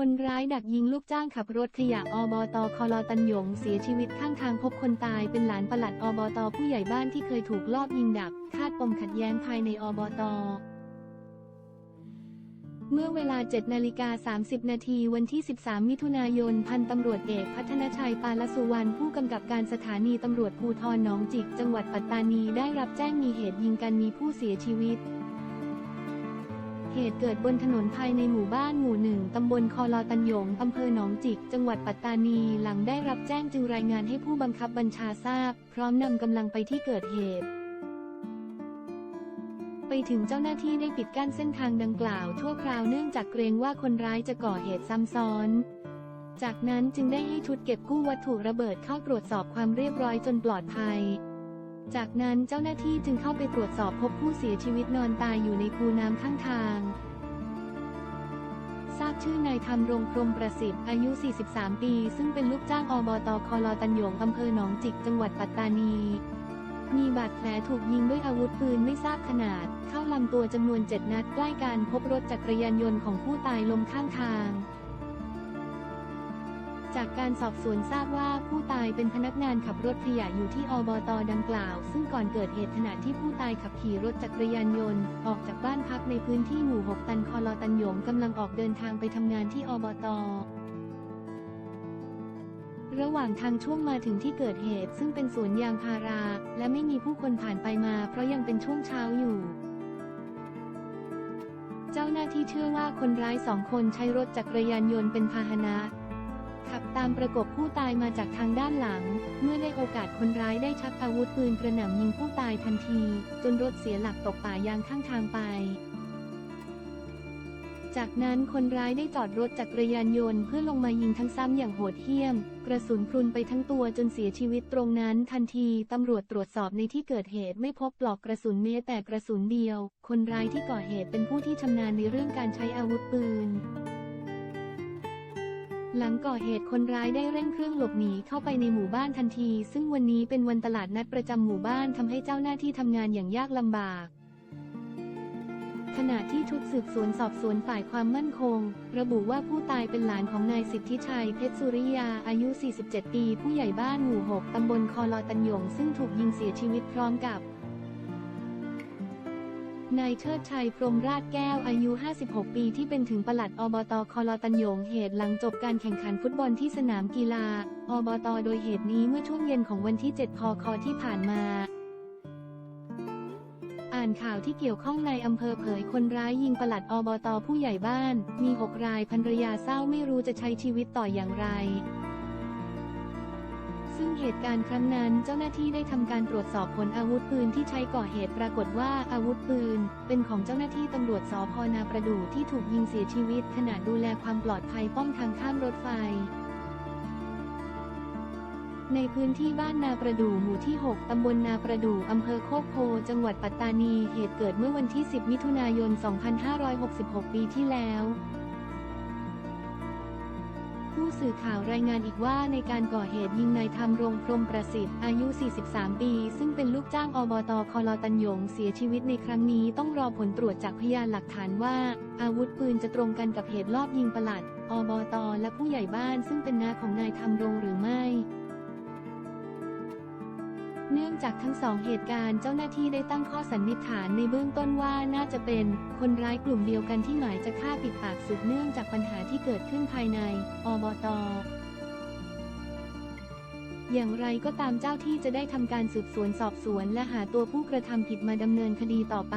คนร้ายดักยิงลูกจ้างขับรถขยะอบตคลอตันหยงเสียชีวิตข้างทางพบคนตายเป็นหลานปลัดอบตผู้ใหญ่บ้านที่เคยถูกลอบยิงดับคาดปมขัดแย้งภายในอบต เมื่อเวลา7นาฬิกา30 นาทีวันที่ 13 มิถุนายน พันตำรวจเอกพัฒนชัยปาลสุวรรณผู้กำกับการสถานีตำรวจภูธรหนองจิก จังหวัดปัตตานีได้รับแจ้งมีเหตุยิงกันมีผู้เสียชีวิต เหตุเกิดบนถนนภายในหมู่บ้านหมู่หนึ่งตำบลคอลอตันยงอำเภอหนองจิก จังหวัดปัตตานี หลังได้รับแจ้งจึงรายงานให้ผู้บังคับบัญชาทราบ พร้อมนำกำลังไปที่เกิดเหตุไปถึงเจ้าหน้าที่ได้ปิดกั้นเส้นทางดังกล่าวชั่วคราวเนื่องจากเกรงว่าคนร้ายจะก่อเหตุซ้ำซ้อน จากนั้นจึงได้ให้ชุดเก็บกู้วัตถุระเบิดเข้าตรวจสอบความเรียบร้อยจนปลอดภัย จากนั้นเจ้าหน้าที่จึงเข้าไปตรวจสอบพบผู้เสียชีวิตนอนตายอยู่ในคูน้ำข้างทาง ทราบชื่อนายธรรมรงพรมประสิทธิ์อายุ 43 ปี ซึ่งเป็นลูกจ้างอบตคอลอตันหยงอำเภอหนองจิกจังหวัดปัตตานี มีบาดแผลถูกยิงด้วยอาวุธปืนไม่ทราบขนาด เข้าลำตัวจำนวนเจ็ดนัดใกล้กันพบรถจักรยานยนต์ของผู้ตายล้มข้างทาง จากการสอบสวนทราบว่าผู้ตายเป็นพนักงานขับรถขยะอยู่ที่อบตดังกล่าว ซึ่งก่อนเกิดเหตุขณะที่ผู้ตายขับขี่รถจักรยานยนต์ ออกจากบ้านพักในพื้นที่หมู่ 6 ตันคอลอตันหยงกำลังออกเดินทางไปทำงานที่อบตระหว่างทางช่วงมาถึงที่เกิดเหตุซึ่งเป็นสวนยางพารา และไม่มีผู้คนผ่านไปมาเพราะยังเป็นช่วงเช้าอยู่ เจ้าหน้าที่เชื่อว่าคนร้ายสองคนใช้รถจักรยานยนต์เป็นพาหนะ ขับตามประกบผู้ตายมาจากทางด้านหลัง เมื่อได้โอกาสคนร้ายได้ชักอาวุธปืนกระหน่ำยิงผู้ตายทันที จนรถเสียหลักตกป่ายางข้างทางไป จากนั้นคนร้ายได้จอดรถจักรยานยนต์เพื่อลงมายิงทั้งซ้ำอย่างโหดเหี้ยม กระสุนพรุนไปทั้งตัวจนเสียชีวิตตรงนั้นทันที ตำรวจตรวจสอบในที่เกิดเหตุไม่พบปลอกกระสุนแม้แต่กระสุนเดียว คนร้ายที่ก่อเหตุเป็นผู้ที่ชำนาญในเรื่องการใช้อาวุธปืน หลังก่อเหตุคนร้ายได้เร่งเครื่องหลบหนีเข้าไปในหมู่บ้านทันที ซึ่งวันนี้เป็นวันตลาดนัดประจำหมู่บ้านทำให้เจ้าหน้าที่ทำงานอย่างยากลำบาก ขณะที่ชุดสืบสวนสอบสวนฝ่ายความมั่นคง ระบุว่าผู้ตายเป็นหลานของนายสิทธิชัยเพชรสุริยาอายุ 47 ปี ผู้ใหญ่บ้านหมู่ 6 ตำบลคอลอตันยง ซึ่งถูกยิงเสียชีวิตพร้อมกับ นายเชิดชัยพรมราชแก้วอายุ 56 ปีที่เป็นถึงปลัดอบตคอลอตันยงเหตุหลังจบการแข่งขันฟุตบอลที่สนามกีฬา อบตโดยเหตุนี้เมื่อช่วงเย็นของวันที่ 7 พคที่ผ่านมา อ่านข่าวที่เกี่ยวข้องในอำเภอเผยคนร้ายยิงปลัดอบตผู้ใหญ่บ้าน มี 6 รายภรรยาเศร้าไม่รู้จะใช้ชีวิตต่ออย่างไร ซึ่งเหตุการณ์ครั้งนั้นเจ้าหน้าที่ได้ทำการตรวจสอบผลอาวุธปืนที่ใช้ก่อเหตุปรากฏว่าอาวุธปืน เป็นของเจ้าหน้าที่ตำรวจสพนาประดู่ที่ถูกยิงเสียชีวิต ขณะดูแลความปลอดภัยป้องทางข้ามรถไฟ ในพื้นที่บ้านนาประดู่หมู่ที่ 6 ตำบลนาประดู่อำเภอโคกโพ จังหวัดปัตตานี เหตุเกิดเมื่อวันที่ 10 มิถุนายน 2566 ปีที่แล้ว ผู้สื่อข่าวรายงานอีกว่าในการก่อเหตุยิงนายธรรมรงพรมประสิทธิ์อายุ 43 ปี ซึ่งเป็นลูกจ้างอบตคอลอตันยงเสียชีวิตในครั้งนี้ต้องรอผลตรวจจากพยานหลักฐานว่า อาวุธปืนจะตรงกันกับเหตุลอบยิงประหลัด อบตและผู้ใหญ่บ้านซึ่งเป็นน้าของนายธรรมรงหรือไม่ เนื่องจากทั้งสองเหตุการณ์เจ้าหน้าที่ได้ตั้งข้อสันนิษฐานในเบื้องต้นว่าน่าจะเป็นคนร้ายกลุ่มเดียวกันที่หมายจะฆ่าปิดปากสืบเนื่องจากปัญหาที่เกิดขึ้นภายใน อบตอย่างไรก็ตามเจ้าที่จะได้ทำการสืบสวนสอบสวนและหาตัวผู้กระทำผิดมาดำเนินคดีต่อไป